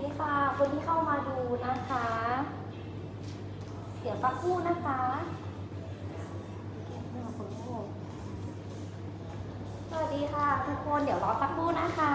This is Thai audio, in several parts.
ดีค่ะคนที่เข้ามาดูนะคะ เดี๋ยวสักครู่นะคะสวัสดีค่ะ ทุกคนเดี๋ยวรอสักครู่นะคะ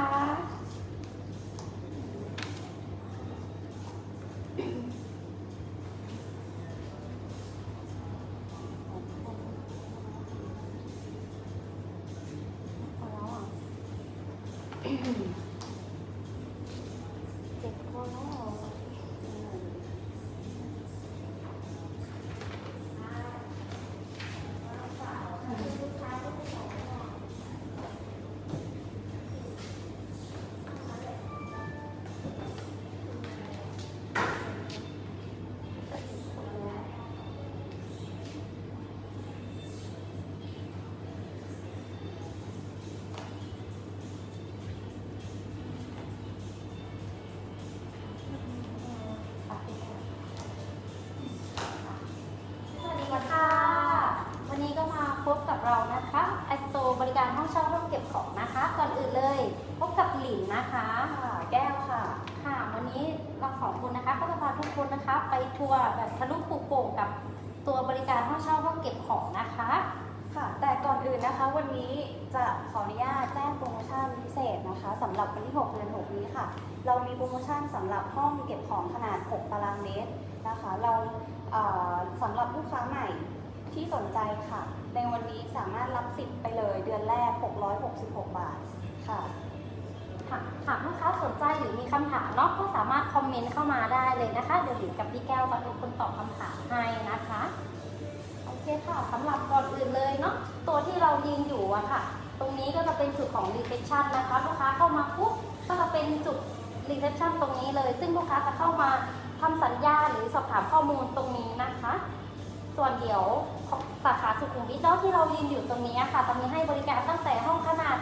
อื่นนะคะ วันนี้จะขออนุญาตแจ้งโปรโมชั่นพิเศษนะคะสำหรับวันที่6เดือน6นี้ค่ะ เรามีโปรโมชั่นสำหรับห้องเก็บของขนาด 6 ตารางเมตรนะคะ เราเสำหรับลูกค้าใหม่ที่สนใจค่ะ ในวันนี้สามารถรับสิทธิ์ไปเลยเดือนแรก 666 บาทค่ะหากลูกค้าสนใจหรือมีคำถามเนาะก็สามารถคอมเมนต์เข้ามาได้เลยนะคะ เดี๋ยวหลินกับพี่แก้วจะเป็นคนตอบคำถามให้นะคะ เคค่ะสำหรับก่อนอื่นเลยเนาะตัวที่เรายืนอยู่อะค่ะ ตรงนี้ก็จะเป็นจุดของ reception นะคะลูกค้าเข้ามาปุ๊บก็จะเป็นจุด reception ตรงนี้เลย ซึ่งลูกค้าจะเข้ามาทำสัญญาหรือสอบถามข้อมูลตรงนี้นะคะ ส่วนเดี๋ยวสาขาสุขุมวิทเนาะที่เรายืนอยู่ตรงนี้ค่ะจะมีให้บริการตั้งแต่ห้องขนาด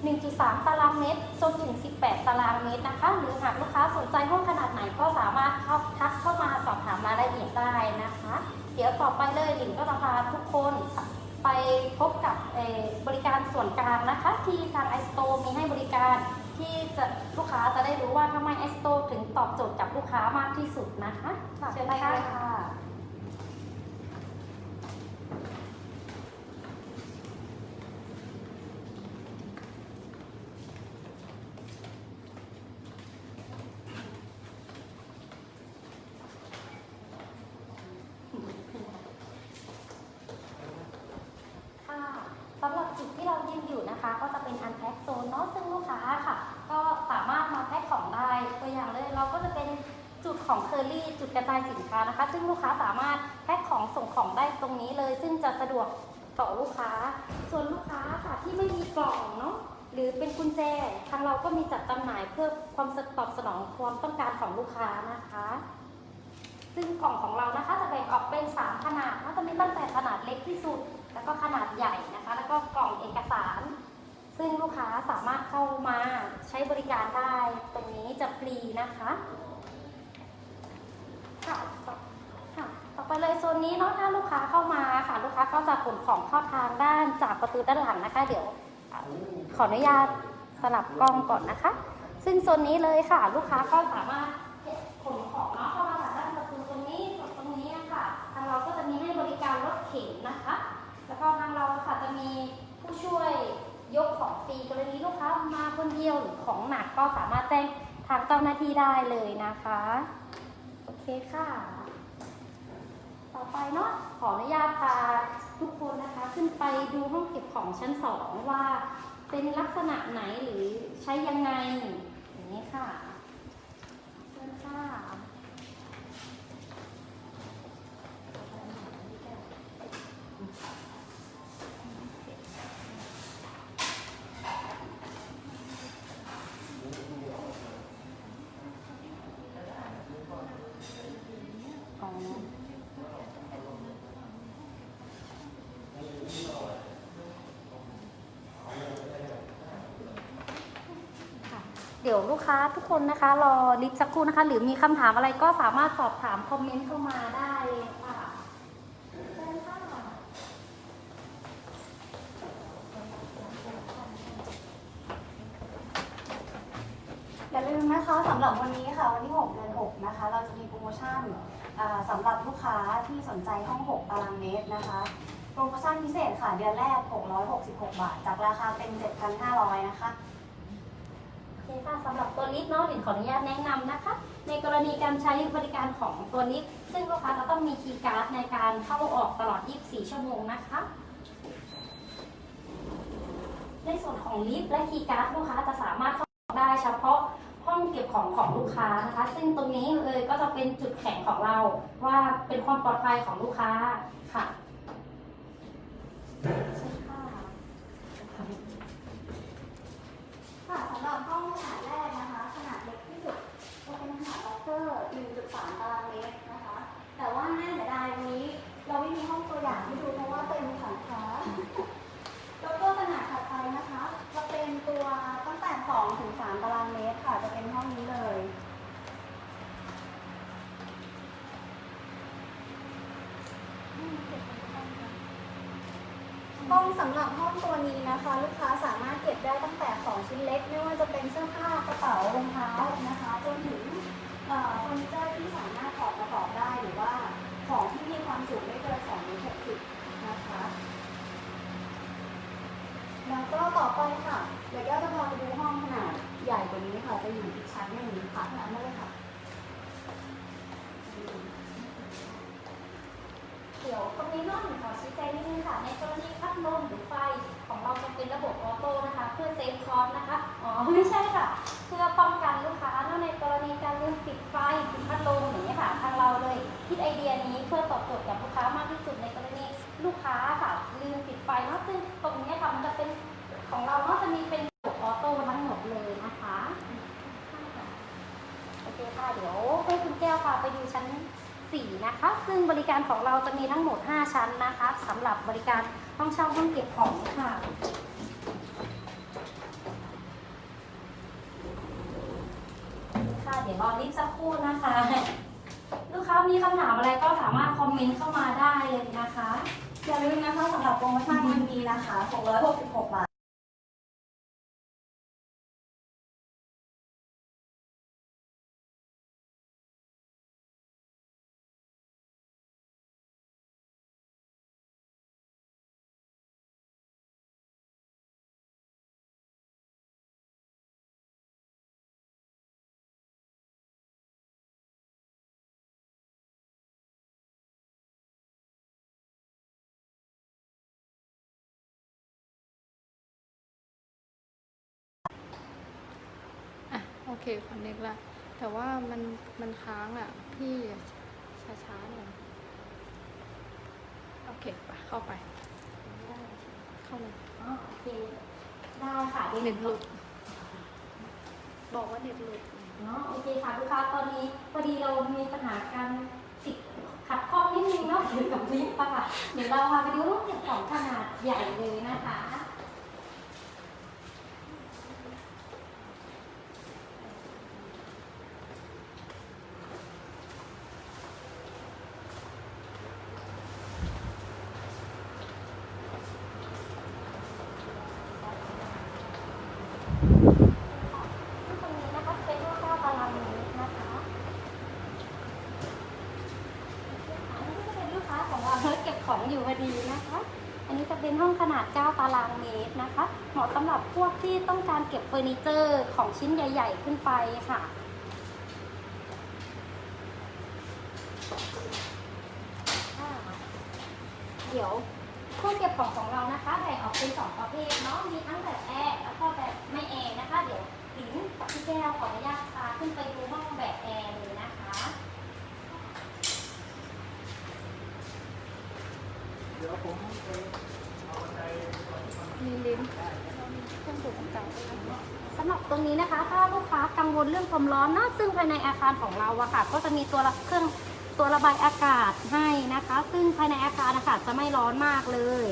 1.3 ตารางเมตร จนถึง 18 ตารางเมตรนะคะ หรือหากลูกค้าสนใจห้องขนาดไหนก็สามารถเข้าทักเข้ามาสอบถามรายละเอียดได้นะคะ เดี๋ยวต่อไปเลยหลินก็จะพาทุกคนไปพบกับเอ่อบริการส่วนกลางนะคะ ที่ทางไอสโตมีให้บริการที่จะลูกค้าจะได้รู้ว่าทำไมไอสโตถึงตอบโจทย์กับลูกค้ามากที่สุดนะคะค่ะเชิญไปค่ะเลยค่ะค่ะสำหรับจุดที่เรายืนอยู่นะคะ ก็จะเป็นอันแพ็คโซนเนาะซึ่งลูกค้าค่ะ ก็สามารถมาแพ็คของได้ตัวอย่างเลยเราก็จะเป็นจุด ของเคอรี่จุดกระจายสินค้านะคะ ซึ่งลูกค้าสามารถแพ็คของส่งของได้ตรงนี้เลย ซึ่งจะสะดวกต่อลูกค้า ส่วนลูกค้าค่ะที่ไม่มีกล่องเนาะหรือเป็นกุญแจทางเราก็มีจัดจำหน่ายเพื่อความตอบสนองความต้องการของลูกค้านะคะ ซึ่งกล่องของเรานะคะจะแบ่งออกเป็น 3 ขนาดก็จะมีตั้งแต่ขนาดเล็กที่สุด แล้วก็ขนาดใหญ่นะคะ แล้วก็กล่องเอกสาร ซึ่งลูกค้าสามารถเข้ามาใช้บริการได้ ตรงนี้จะฟรีนะคะค่ะต่อค่ะต่อไปเลยโซ นี้เนาะถ้าลูกค้าเข้ามาค่ะ ลูกค้าก็จะขนของเข้าทางด้านจากประตูด้านหลังนะคะ เดี๋ยวขออนุญาตสลับกล้องก่อนนะคะ ซึ่งโซนนี้เลยค่ะ ลูกค้าก็สามารถขนของเนาะเข้ามาจากด้านประตูตรงนี้ส่วนตรงนี้ค่ะทางเราก็จะมีให้บริการรถเข็นนะคะ แล้วก็ทางเราค่ะจะมีผู้ช่วยยกของฟรีกรณีลูกค้ามาคนเดียวหรือของหนักก็สามารถแจ้งทางเจ้าหน้าที่ได้เลยนะคะ โอเคค่ะ อไปเนาะขออนุญาตพาทุกคนนะคะ ขึ้นไปดูห้องเก็บของชั้นสองว่า เป็นลักษณะไหนหรือใช้ยังไงอย่างนี้ค่ะเชิญค่ะ อ๋อ เดี๋ยวลูกค้าทุกคนนะคะ รอลิฟต์สักครู่นะคะ หรือมีคำถามอะไรก็สามารถสอบถามคอมเมนต์เข้ามาได้เลยค่ะอย่าลืมนะคะสำหรับวันนี้ค่ะ วันที่ 6 เดือน 6 นะคะ เราจะมีโปรโมชั่นสำหรับลูกค้าที่สนใจห้อง 6 ตารางเมตรนะคะ โปรโมชั่นพิเศษค่ะ เดือนแรก 666 บาท จากราคาเป็น 7,500 นะคะโอเคค่ะสำหรับตัวลิฟต์เนาะหลินขออนุญาตแนะนำนะคะ ในกรณีการใช้บริการของตัวลิฟต์ซึ่งลูกค้าจะต้องมีคีย์การ์ดในการเข้าออกตลอด 24 ชั่วโมงนะคะ ในส่วนของลิฟต์และคีย์การ์ดลูกค้าจะสามารถเข้าออกได้เฉพาะห้องเก็บของของลูกค้านะคะ ซึ่งตรงนี้เลยก็จะเป็นจุดแข็งของเรา ว่าเป็นความปลอดภัยของลูกค้าค่ะใช่ค่ะ ค่ะสำหรับห้องขนาดแรกนะคะ ขนาดเล็กที่สุดจะเป็นขนาดล็อกเกอร์ 1.3 ตารางเมตรนะคะ แต่ว่าน่าเสียดายวันนี้ เราไม่มีห้องตัวอย่างให้ดูเพราะว่าเต็มค่ะคะ แล้วก็ขนาดถัดไปนะคะ จะเป็นตัวตั้งแต่ 2 ถึง 3 ตารางเมตรค่ะ จะเป็นห้องนี้เลย ห้องสำหรับห้องตัวนี้นะคะ ลูกค้าสามารถเก็บได้ตั้งแต่ของชิ้นเล็ก ไม่ว่าจะเป็นเสื้อผ้ากระเป๋ารองเท้านะคะจนถึงเอ่อเฟอร์นิเจอร์ที่สามารถถอดประกอบได้หรือว่าของที่มีความสูงไม่เกิน2เมตร60นะคะ แล้วก็ต่อ ไปค่ะเดี๋ยวก็จะพาไปดูห้องขนาดใหญ่กว่านี้ค่ะ จะอยู่อีกชั้นหนึ่งค่ะนั้นเลยค่ะ เดี๋ยวตรงนี้น้องหนูขอชี้แจงนิดนึงค่ะ ในกรณีพัดลมหรือไฟของเราจะเป็นระบบออโต้นะคะ เพื่อเซฟคอสนะคะ อ๋อ ไม่ใช่ค่ะ เพื่อป้องกันลูกค้าเนื่องในกรณีการลืมปิดไฟปิดพัดลมอย่างนี้ยค่ะ ทางเราเลยคิดไอเดียนี้เพื่อตอบโจทย์กับลูกค้ามากที่สุดในกรณีลูกค้าค่ะลืมปิดไฟเนาะซึ่งตรงนี้ค่ะมันจะเป็น ของเราเนาะจะมีเป็นระบบออโต้ทั้งหมดเลยนะคะโอเคค่ะเดี๋ยวให้คุณแก้วพาไปดูชั้น 4 นะคะ ซึ่งบริการของเราจะมีทั้งหมด 5 ชั้นนะคะสำหรับบริการห้องเช่าห้องเก็บของค่ะค่ะเดี๋ยวรอลิฟต์สักครู่นะคะ ลูกค้ามีคำถามอะไรก็สามารถคอมเมนต์เข้ามาได้เลยนะคะ อย่าลืมนะคะสำหรับโปรโมชั่นวันนี้นะคะ 666 บาท อะโอเคคอนเน็กละแต่ว่ามันมันค้างอะ พี่ช้าๆหน่อยโอเคไปเข้าไป เข้าเลยอ๋อโอเคได้ค่ะดี๋ยวเน็ตหลุดบอกว่าเน็ตหลุดเนาะโอเคค่ะลูกค้าตอนนี้พอดีเรามีปัญหาการติดขัดข้องนิดนึงเนาะเกี่ยวกับลิฟต์อะค่ะเดี๋ยวเราพาไปดูห้องเก็บของขนาดใหญ่เลยนะคะ ซึ่งตรงนี้นะคะเป็นห้องเช่าตารางเมตรนะคะอันนี้ก็จะเป็นลูกค้าของเราเก็บของอยู่พอดีนะคะ อันนี้จะเป็นห้องขนาด 9 ตารางเมตรนะคะ เหมาะสำหรับพวกที่ต้องการ เก็บเฟอร์นิเจอร์ของชิ้นใหญ่ ๆ ขึ้นไปค่ะค่ะ เดี๋ยวเครื่องเก็บของของเรานะคะแบ่งออกเป็นสองประเภทเนาะมีทั้งแบบแอร์แล้วก็แบบไม่แอร์นะคะ เดี๋ยวหลิงกับพี่แก้วขออนุญาตพาขึ้นไปดูห้องแบบแอร์เลยนะคะมีลิ้น เครื่องดูดอากาศด้วยนะสำหรับตรงนี้นะคะ ถ้าลูกค้ากังวลเรื่องความร้อนเนอะซึ่งภายในอาคารของเราอะค่ะ ก็จะมีตัวเครื่องตัวระบายอากาศให้นะคะ ซึ่งภายในอาคารนะคะจะไม่ร้อนมากเลย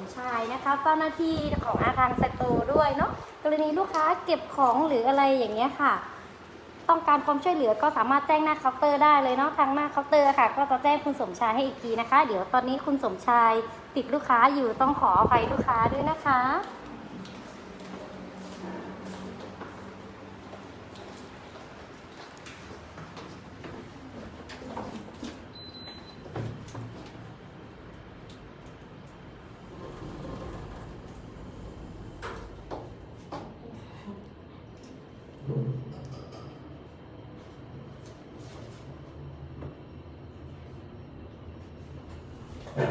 ม ชายนะคะเจ้าหน้าที่ของอาคารสตูด้วยเนาะกรณีลูกค้าเก็บของหรืออะไรอย่างเงี้ยค่ะ ต้องการความช่วยเหลือก็สามารถแจ้งหน้าเคาน์เตอร์ได้เลยเนาะทางหน้าเคาน์เตอร์ค่ะ ก็จะแจ้งคุณสมชายให้อีกทีนะคะ เดี๋ยวตอนนี้คุณสมชายติดลูกค้าอยู่ต้องขออภัยลูกค้าด้วยนะคะ ค่ะ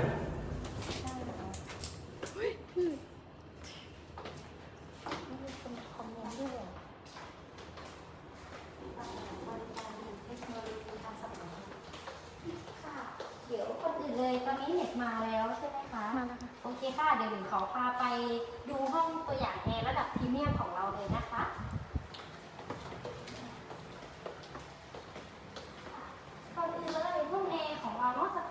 เดี๋ยวคนอื่นเลยตอนนี้เน็ตมาแล้วใช่ไหมคะ มาแล้วค่ะ โอเคค่ะ เดี๋ยวหนูขอพาไปดูห้องตัวอย่างแอร์ระดับพรีเมียมของเราเลยนะคะก่อนอื่นเลยห้องแอร์ของเราเนาะจะ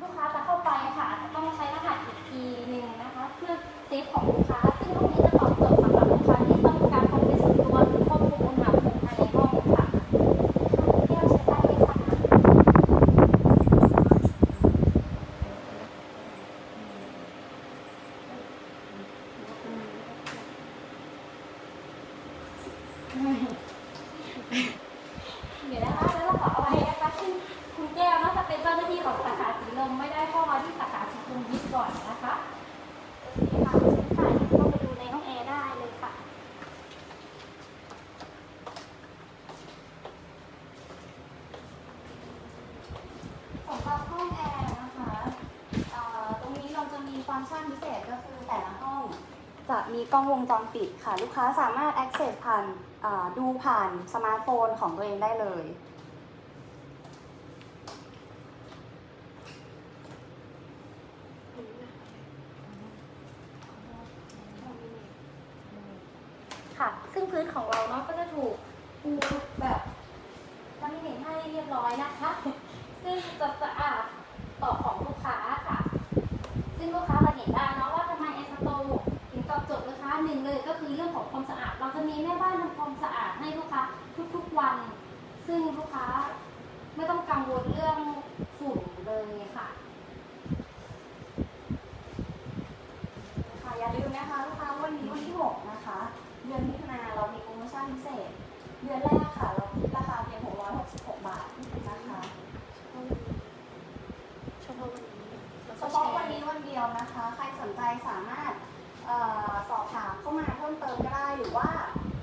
ลูกค้าจะเข้าไปค่ะอาจจะต้องใช้รหัสอีกทีหนึ่งนะคะ เพื่อเซฟของลูกค้า ซึ่งห้องนี้จะตอบโจทย์สำหรับลูกค้าที่ต้องการความเป็นส่วนตัวหรือควบคุมอุณหภูมิภายในห้องค่ะแก้วใช้ได้เลยค่ะ เดี๋ยวนะคะแล้วเราขอเอาไว้นะคะซึ่งคุณแก้วน่าจะเป็นเจ้าหน้าที่ของสาขาสีลมไม่ได้เข้ามาที่สาขาสีคุมวิทก่อนนะคะโอเคค่ะเชิญค่ะเดี๋ยวเข้าไปดูในห้องแอร์ได้เลยค่ะ สำหรับห้องแอร์นะคะเอ่อตรงนี้เราจะมีฟังก์ชันพิเศษก็คือแต่ละห้อง จะมี กล้องวงจรปิดค่ะ ลูกค้าสามารถ access ผ่านอ่อดูผ่านสมาร์ทโฟนของตัวเองได้เลย ค่ะ ซึ่งพื้นของเราเนาะก็จะถูกปูแบบลามิเนตให้เรียบร้อยนะคะ ซึ่งจะสะอาดต่อของลูกค้าค่ะ ซึ่งลูกค้าจะเห็นได้เนาะว่าทำไมแอสโตถึงตอบโจทย์ลูกค้าหนึ่งเลยก็คือเรื่องของความสะอาด เราจะมีแม่บ้านทำความสะอาดให้ลูกค้าทุกๆวัน ซึ่งลูกค้าไม่ต้องกังวลเรื่องฝุ่นเลยค่ะ ค่ะอย่าลืมนะคะลูกค้าวันนี้วันที่ 6 นะคะ เดือนมิถุนาเรามีโปรโมชั่นพิเศษ เดือนแรกค่ะ เราคิดราคาเพียง 666 บาทนะคะ เฉพาะวันนี้แล้ว เฉ ก็แช พาะ ร์ วันนี้วันเดียวนะคะ ใครสนใจสามารถเอ่อสอบถามเข้ามาเพิ่มเติมก็ได้ หรือว่า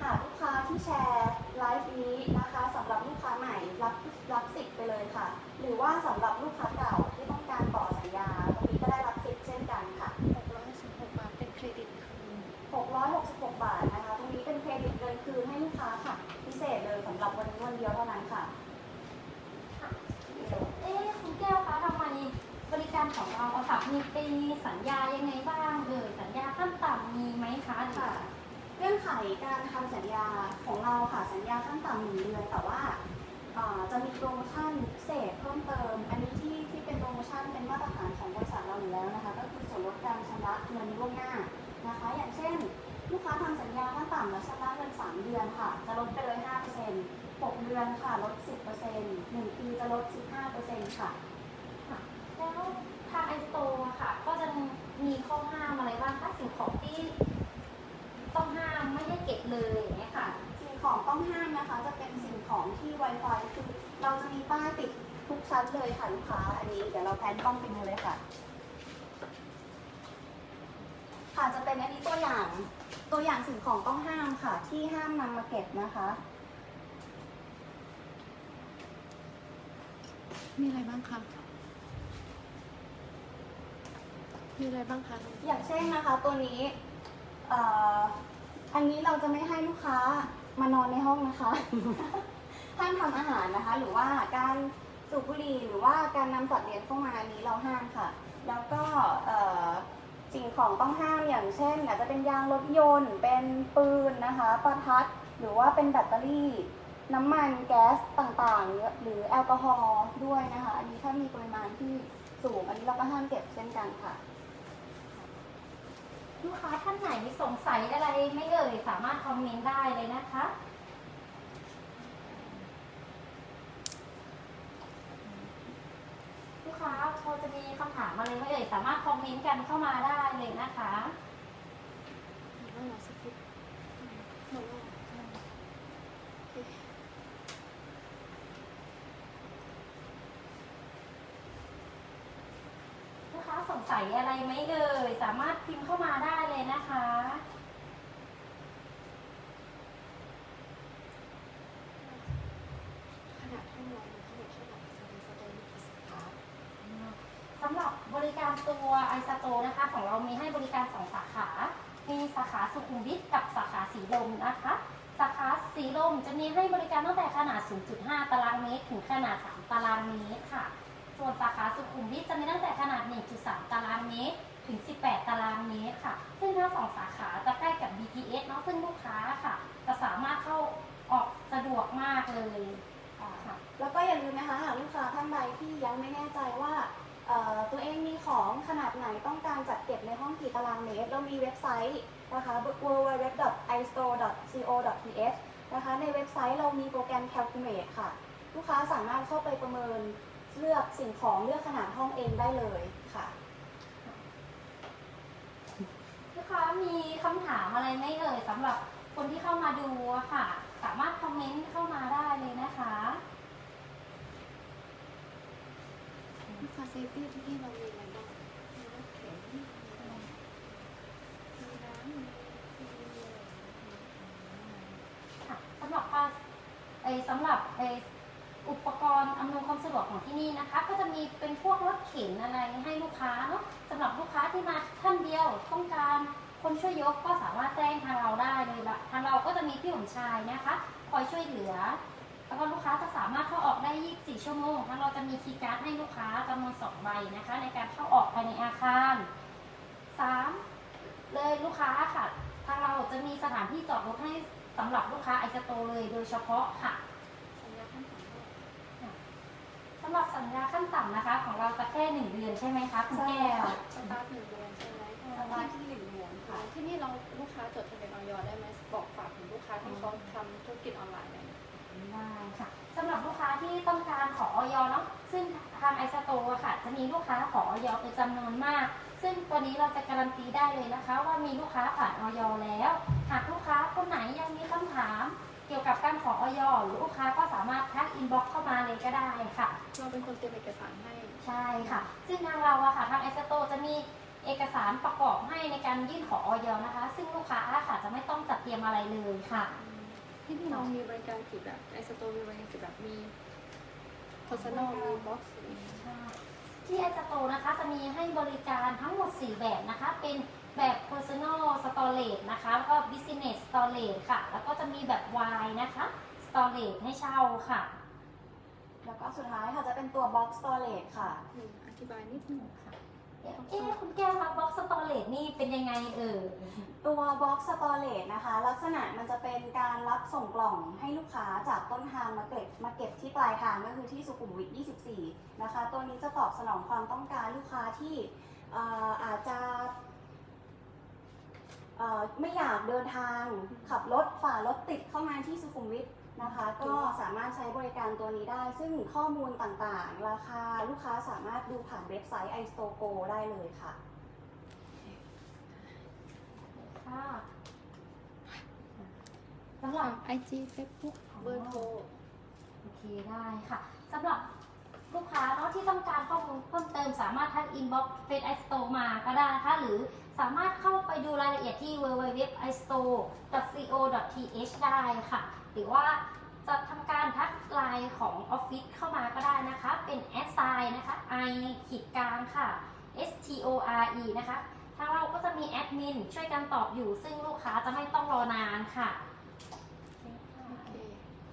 หากลูกค้าที่แชร์ไลฟ์นี้นะคะสำหรับลูกค้าใหม่รับรับสิทธิ์ไปเลยค่ะ หรือว่าสำหรับลูกค้าเก่าที่ต้องการต่อสัญญา ตรงนี้ก็ได้รับสิทธิ์เช่นกันค่ะ 616บาทเป็นเครดิตคืน 666 บาทนะคะ ตรงนี้เป็นเครดิตเงินคืนให้ลูกค้าค่ะ พิเศษเลยสำหรับวันนี้วันเดียวเท่านั้นค่ะ เอ๊ะคุณแก้วคะทำไมบริการของเราอะค่ะมีเป็นสัญญายังไงบ้างเอ่ยสัญญาขั้นต่ำมีไหมคะ ค่ะ ไขการทำสัญญาของเราค่ะสัญญาขั้นต่ำหนึ่งเดือนแต่ว่าจะมีโปรโมชั่นพิเศษเพิ่มเติม อันนี้ที่ที่เป็นโปรโมชั่นเป็นมาตรฐานของบริษัทเราอยู่แล้วนะคะ ก็คือส่วนลดการชำระเงินล่วงหน้านะคะ อย่างเช่น ลูกค้าทำสัญญาขั้นต่ำแล้วชำระเงิน 3 เดือนค่ะ จะลดไปเลย 5% 6 เดือนค่ะลด 10% 1 ปีจะลด 15%ค่ะ แล้วทางไอสโตอะค่ะ ก็จะมีข้อห้ามอะไรบ้างคะสิ่งของที่ต้องห้ามไม่ให้เก็บ เลยอย่างเงี้ยค่ะ สิ่งของต้องห้ามนะคะ จะเป็นสิ่งของที่ Wi-Fi คือเราจะมีป้ายติดทุกชั้นเลยค่ะลูกค้า อันนี้เดี๋ยวเราแพนกล้องไปดูเลยค่ะ ค่ะจะเป็นอันนี้ตัวอย่างตัวอย่างสิ่งของต้องห้ามค่ะ ที่ห้ามนำมาเก็บนะคะมีอะไรบ้างคะ มีอะไรบ้างคะ อย่างเช่นนะคะตัวนี้เอ่อ อันนี้เราจะไม่ให้ลูกค้ามานอนในห้องนะคะ ห้ามทำอาหารนะคะ หรือว่าการสูบบุหรี่หรือว่าการนำสัตว์เลี้ยงเข้ามาอันนี้เราห้ามค่ะ แล้วก็เอ่อสิ่งของต้องห้ามอย่างเช่น อาจจะเป็นยางรถยนต์ เป็นปืนนะคะประทัดหรือว่าเป็นแบตเตอรี่ น้ำมันแก๊สต่างๆ หรือแอลกอฮอล์ด้วยนะคะ อันนี้ถ้ามีปริมาณที่สูงอันนี้เราก็ห้ามเก็บเช่นกันค่ะ ลูกค้าท่านไหนสงสัยอะไรไม่เอ่ยสามารถคอมเมนต์ได้เลยนะคะ ลูกค้าพอจะมีคำถามอะไรไม่เอ่ยสามารถคอมเมนต์กันเข้ามาได้เลยนะคะต้องรอสักครู่หนูว่าโอเค ลูกค้า สงสัยอะไรไหมเอ่ย สามารถพิมพ์เข้ามาได้เลยนะคะ ขนาดห้องนอนมีทั้งหมดเท่าไหร่สเตย์สเตย์มีกี่สาขาสำหรับบริการตัวไอสโตนะคะ ของเรามีให้บริการสองสาขา มีสาขาสุขุมวิทกับสาขาสีลมนะคะ สาขาสีลมจะมีให้บริการตั้งแต่ขนาด 0.5 ตารางเมตร ถึงขนาด 3 ตารางเมตรค่ะ ส่วนสาขาสุขุมวิทจะมีตั้งแต่ขนาด 1.3 ตารางเมตร ถึง 18 ตารางเมตรค่ะ ซึ่งทั้งสองสาขาจะใกล้กับ BTS เนาะซึ่งลูกค้าค่ะ จะสามารถเข้าออกสะดวกมากเลยค่ะแล้วก็อย่าลืมนะคะหากลูกค้าท่านใดที่ยังไม่แน่ใจว่าตัวเองมีของขนาดไหนต้องการจัดเก็บในห้องกี่ตารางเมตร เรามีเว็บไซต์นะคะ www.istore.co.th นะคะในเว็บไซต์เรามีโปรแกรม Calculate ค่ะ ลูกค้าสามารถเข้าไปประเมิน เลือกสิ่งของเลือกขนาดห้องเองได้เลยค่ะลูกค้ามีคำถามอะไรไหมเอ่ยสำหรับคนที่เข้ามาดูอะค่ะ สามารถคอมเมนต์เข้ามาได้เลยนะคะลูกค้าเซฟตี้ที่นี่เรามีอะไรบ้างมีรถเข็นมีน้ำมีมีค่ะสำหรับภาไอสำหรับไอุปกรณ์อำนวยความสะดวกของที่นี่นะคะ ก็จะมีเป็นพวกรถเข็นอะไรให้ลูกค้าเนาะสำหรับลูกค้าที่มาท่านเดียวต้องการคนช่วยยกก็สามารถแจ้งทางเราได้เลยละทางเราก็จะมีพี่หนุ่มชายนะคะคอยช่วยเหลือ แล้วก็ลูกค้าจะสามารถเข้าออกได้ 24 ชั่วโมงทางเราจะมีคีย์การ์ดให้ลูกค้าจำนวน2ใบนะคะ ในการเข้าออกภายในอาคาร 3. เลยลูกค้าค่ะ ทางเราจะมีสถานที่จอดรถให้สำหรับลูกค้าไอสโตเลยโดยเฉพาะค่ะ สัญญาขั้นต่ำด้วย สำหรับสัญญาขั้นต่ำนะคะ ของเราจะแค่หนึ่งเดือนใช่ไหมคะคุณใช่แก้วค่ะสตาร์ทหนึ่งเดือนใช่ไหมสตาร์ทที่หนึ่งเดือนค่ะ ที่นี่เราลูกค้าจดทะเบียนออยได้ไหมบอกฝากถึงลูกค้าที่เขาทำธุรกิจออนไลน์ได้ไหมได้ค่ะสำหรับลูกค้าที่ต้องการขอออยเนาะซึ่งทางไอสโตค่ะ จะมีลูกค้าขอออยเป็นจำนวนมาก ซึ่งตัวนี้เราจะการันตีได้เลยนะคะ ว่ามีลูกค้าผ่านออยแล้ว หากลูกค้าคนไหนยังมีคำถามเกี่ยวกับการขอออยหรือลูกค้าก็สามารถทักอินบ็อกเข้ามาเลยก็ได้ค่ะ เราเป็นคนเตรียมเอกสารให้ ใช่ค่ะ ซึ่งทางเราอะค่ะทางไอสโตจะมีเอกสารประกอบให้ในการยื่นขอออยนะคะ ซึ่งลูกค้าค่ะจะไม่ต้องจัดเตรียมอะไรเลยค่ะ ที่นี่เรามีบริการกี่แบบไอสโตมีบริการกี่แบบมี personal มี box ใช่ที่ไอสโตนะคะจะมีให้บริการทั้งหมด 4 แบบนะคะ เป็น แบบ personal storage นะคะ แล้วก็ business storage ค่ะ แล้วก็จะมีแบบ Y นะคะ storage ให้เช่าค่ะ แล้วก็สุดท้ายค่ะจะเป็นตัว box storage ค่ะอธิบายนิดนึงเอ๊ะเอ๊ะคุณแก้วคะ box storage นี่เป็นยังไงเอ่ย ตัว box storage นะคะ ลักษณะมันจะเป็นการรับส่งกล่องให้ลูกค้าจากต้นทางมาเก็บมาเก็บที่ปลายทางก็คือที่สุขุมวิท 24 นะคะ ตัวนี้จะตอบสนองความต้องการลูกค้าที่เอ่ออาจจะ เอ่อไม่อยากเดินทางขับรถฝ่ารถติดเข้ามาที่สุขุมวิทนะคะ ก็สามารถใช้บริการตัวนี้ได้ ซึ่งข้อมูลต่างๆ ราคาลูกค้าสามารถดูผ่านเว็บไซต์ iStore Go ได้เลยค่ะ ค่ะสำหรับไอจีเฟซบุ๊กเบอร์โทร โอเคได้ค่ะสำหรับ ลูกค้าเนาะที่ต้องการข้อมูลเพิ่มเติมสามารถทักอินบ็อกซ์เฟซไอสโตมาก็ได้นะคะหรือสามารถเข้าไปดูรายละเอียดที่ www.istore.co.th ได้ค่ะ หรือว่าจะทำการทักไลน์ของออฟฟิศเข้ามาก็ได้นะคะ เป็นแอดไซน์นะคะ i ขีดกลางค่ะ s t o r e นะคะทางเราก็จะมีแอดมินช่วยกันตอบอยู่ ซึ่งลูกค้าจะไม่ต้องรอนานค่ะ โอเค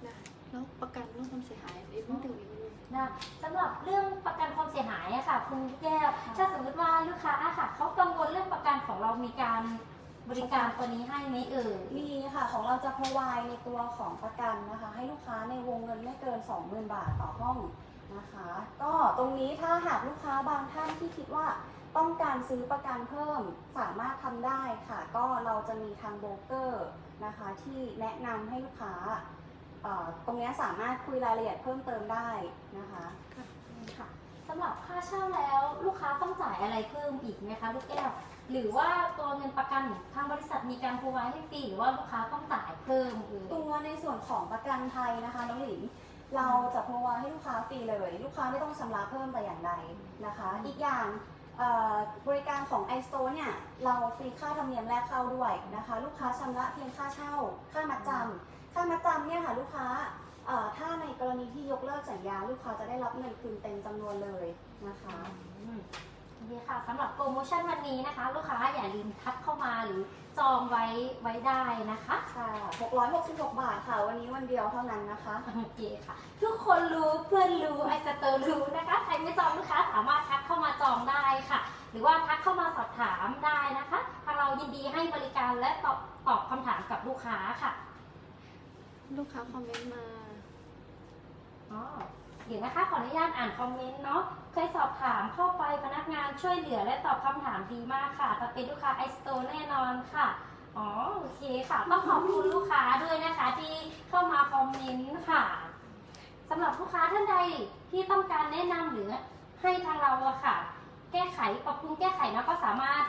นะแล้วประกันเรื่องความเสียหายอีกนิดนึงอีกนิ นะสำหรับเรื่องประกันความเสียหายอะค่ะคุณแก้วถ้าสมมติว่าลูกค้าอะค่ะเขากังวลเรื่องประกันของเรามีการบริการตัวนี้ให้ไหมเอ่ยมีค่ะของเราจะ provide ในตัวของประกันนะคะ ให้ลูกค้าในวงเงินไม่เกิน 20,000 บาทต่อห้องนะคะ ก็ตรงนี้ถ้าหากลูกค้าบางท่านที่คิดว่าต้องการซื้อประกันเพิ่มสามารถทำได้ค่ะ ก็เราจะมีทางโบรกเกอร์นะคะ ที่แนะนำให้ลูกค้าเอ่อ ตรงเนี้ยสามารถคุยรายละเอียดเพิ่มเติมได้นะคะค่ะสำหรับค่าเช่าแล้วลูกค้าต้องจ่ายอะไรเพิ่มอีกไหมคะลูกแก้ว หรือว่าตัวเงินประกันทางบริษัทมีการพูไว้ให้ฟรีหรือว่าลูกค้าต้องจ่ายเพิ่มเออตัวในส่วนของประกันภัยนะคะน้องหลินเราจะพรอไว้ให้ลูกค้าฟรีเลย ลูกค้าไม่ต้องชำระเพิ่มแต่อย่างใดนะคะ อีกอย่างเอ่อบริการของ i s t o เนี่ยเราฟรีค่าธรรมเนียมแรกเข้าด้วยนะคะ ลูกค้าชำระเพียงค่าเช่า ค่ามัดจำ ค่ามัดจำเนี่ยค่ะลูกค้าเอ่อถ้าในกรณีที่ยกเลิกสัญญาลูกค้าจะได้รับเงินคืนเต็มจำนวนเลยนะคะอืมโอเคค่ะสำหรับโปรโมชั่นวันนี้นะคะ ลูกค้าอย่าลืมทักเข้ามาหรือจองไว้ไว้ได้นะคะค่ะ 666 บาทค่ะ วันนี้วันเดียวเท่านั้นนะคะ โอเคค่ะ ทุกคนรู้เพื่อนรู้ไอสเตอร์รู้นะคะใครไม่จองลูกค้าสามารถทักเข้ามาจองได้ค่ะ หรือว่าทักเข้ามาสอบถามได้นะคะทางเรายินดีให้บริการและตอบตอบคำถามกับลูกค้าค่ะ ลูกค้าคอมเมนต์มา อ๋อเดี๋ยวนะคะขออนุญาตอ่านคอมเมนต์เนาะเคยสอบถามเข้าไปพนักงานช่วยเหลือและตอบคำถามดีมากค่ะ จะเป็นลูกค้าไอสโตแน่นอนค่ะ อ๋อโอเคค่ะ ต้องขอบคุณลูกค้าด้วยนะคะที่เข้ามาคอมเมนต์ค่ะสำหรับลูกค้าท่านใดที่ต้องการแนะนำหรือให้ทางเราอะค่ะ แก้ไขปรับปรุงแก้ไขเนาะก็สามารถ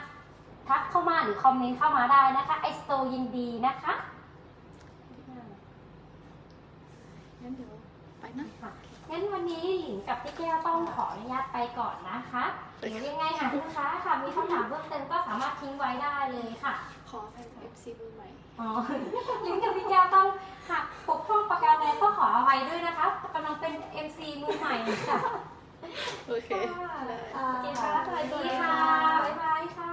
ทักเข้ามาหรือคอมเมนต์เข้ามาได้นะคะไอสโตยินดีนะคะ งั้นเดี๋ยวไปนะค่ะงั้นวันนี้หลินกับพี่แก้วต้องขออนุญาตไปก่อนนะคะหรือยังไงค่ะลูกค้าค่ะมีคำถามเพิ่มเติมก็สามารถทิ้งไว้ได้เลยค่ะ ขอแฟนเอฟซีมือใหม่ อ๋อหลินกับพี่แก้วต้องหักปกป้องประกันแนก็ขออภัยด้วยนะคะกำลังเป็น MC มือใหม่ค่ะโอเคค่ะได้โอเคค่ะสวัสดีค่ะ